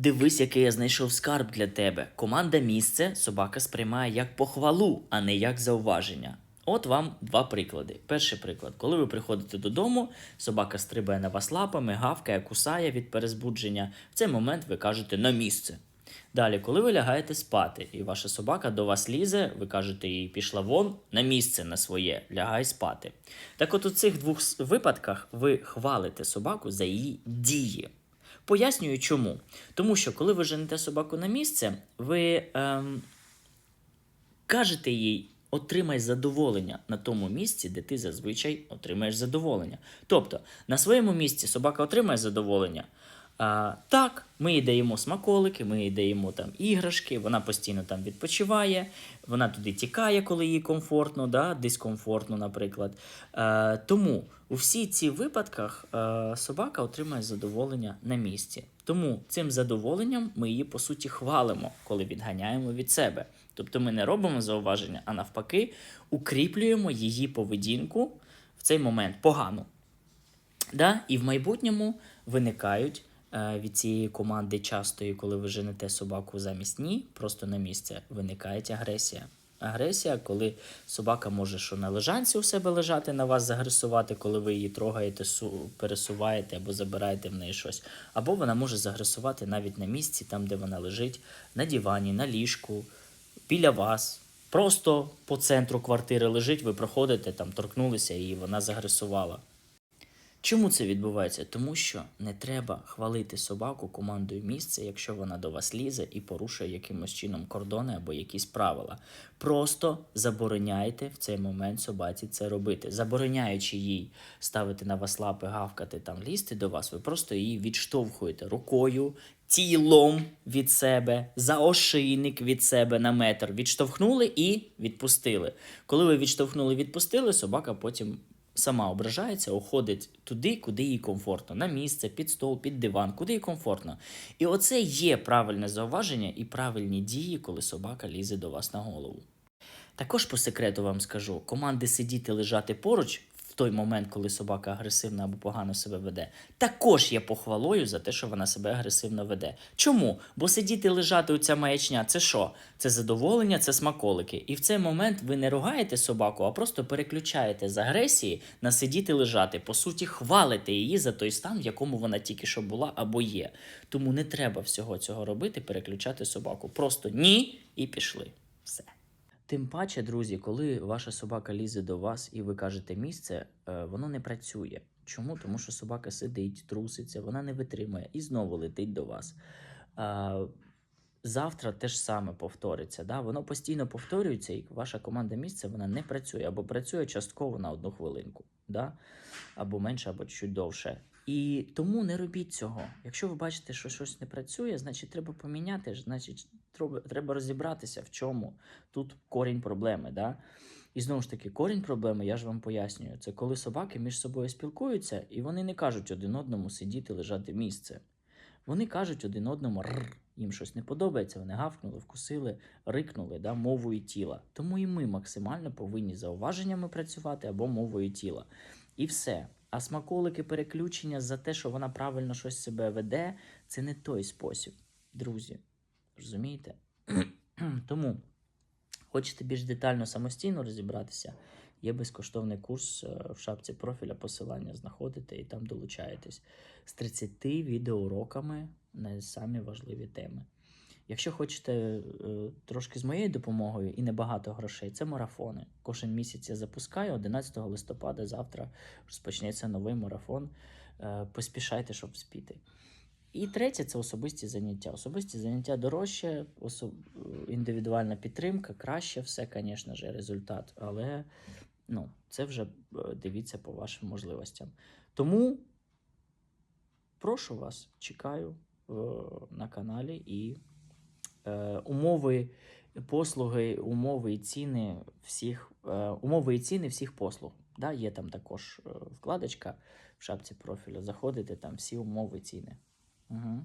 Дивись, який я знайшов скарб для тебе. Команда місце собака сприймає як похвалу, а не як зауваження. От вам два приклади. Перший приклад, коли ви приходите додому, собака стрибає на вас лапами, гавкає, кусає від перезбудження. В цей момент ви кажете на місце. Далі, коли ви лягаєте спати, і ваша собака до вас лізе, ви кажете їй пішла вон на місце на своє, лягай спати. Так от у цих двох випадках ви хвалите собаку за її дії. Пояснюю чому. Тому що коли ви женете собаку на місце, ви ем, кажете їй, отримай задоволення на тому місці, де ти зазвичай отримаєш задоволення. Тобто, на своєму місці собака отримає задоволення. А, так, ми їй даємо смаколики, ми їй даємо там іграшки, вона постійно там відпочиває, вона туди тікає, коли їй комфортно, да, дискомфортно, наприклад. Е, тому у всі ці випадках е, собака отримає задоволення на місці. Тому цим задоволенням ми її по суті хвалимо, коли відганяємо від себе. Тобто ми не робимо зауваження, а навпаки, укріплюємо її поведінку в цей момент погану. Да? І в майбутньому виникають від цієї команди частої, коли ви женете собаку замість ні, просто на місце, виникає агресія. Агресія, коли собака може що на лежанці у себе лежати, на вас загресувати, коли ви її трогаєте, пересуваєте або забираєте в неї щось. Або вона може загресувати навіть на місці, там, де вона лежить, на дивані, на ліжку, біля вас. Просто по центру квартири лежить, ви проходите, там торкнулися і вона загресувала. Чому це відбувається? Тому що не треба хвалити собаку командою місце, якщо вона до вас лізе і порушує якимось чином кордони або якісь правила. Просто забороняйте в цей момент собаці це робити. Забороняючи їй ставити на вас лапи, гавкати там, лізти до вас, ви просто її відштовхуєте рукою, тілом від себе, за ошийник від себе на метр. Відштовхнули і відпустили. Коли ви відштовхнули, відпустили, собака потім сама ображається, уходить туди, куди їй комфортно, на місце, під стол, під диван, куди їй комфортно. І оце є правильне зауваження і правильні дії, коли собака лізе до вас на голову. Також по секрету вам скажу: команди сидіти лежати поруч той момент, коли собака агресивна або погано себе веде, також є похвалою за те, що вона себе агресивно веде. Чому? Бо сидіти лежати у ця маячня це що? Це задоволення, це смаколики. І в цей момент ви не ругаєте собаку, а просто переключаєте з агресії на сидіти лежати. По суті, хвалите її за той стан, в якому вона тільки що була або є. Тому не треба всього цього робити, переключати собаку. Просто ні і пішли. Все. Тим паче, друзі, коли ваша собака лізе до вас і ви кажете місце, е, воно не працює. Чому? Тому що собака сидить, труситься, вона не витримує і знову летить до вас. Завтра те ж саме повториться. Да? Воно постійно повторюється, і ваша команда місце вона не працює або працює частково на одну хвилинку, да? або менше, або чуть довше. І тому не робіть цього. Якщо ви бачите, що щось не працює, значить треба поміняти, значить треба розібратися, в чому тут корінь проблеми. Да? І знову ж таки, корінь проблеми, я ж вам пояснюю, це коли собаки між собою спілкуються, і вони не кажуть один одному сидіти, лежати місце. Вони кажуть один одному «ррр», їм щось не подобається, вони гавкнули, вкусили, рикнули да, мовою тіла. Тому і ми максимально повинні зауваженнями працювати або мовою тіла. І все. А смаколики переключення за те, що вона правильно щось себе веде, це не той спосіб, друзі. Розумієте? Тому хочете більш детально самостійно розібратися, є безкоштовний курс е, в шапці профіля, посилання знаходите і там долучаєтесь з 30 відеоуроками на самі важливі теми. Якщо хочете е, трошки з моєю допомогою і небагато грошей, це марафони. Кожен місяць я запускаю 11 листопада. Завтра розпочнеться новий марафон. Е, Поспішайте, щоб вспіти. І третє це особисті заняття. Особисті заняття дорожче, осо... індивідуальна підтримка, краще все, звісно ж, результат. Але ну, це вже е, дивіться по вашим можливостям. Тому прошу вас, чекаю е, на каналі і е, умови, послуги, умови і ціни всіх, е, умови і ціни всіх послуг. Да, є там також е, вкладочка в шапці профілю. Заходите там всі умови ціни. Угу.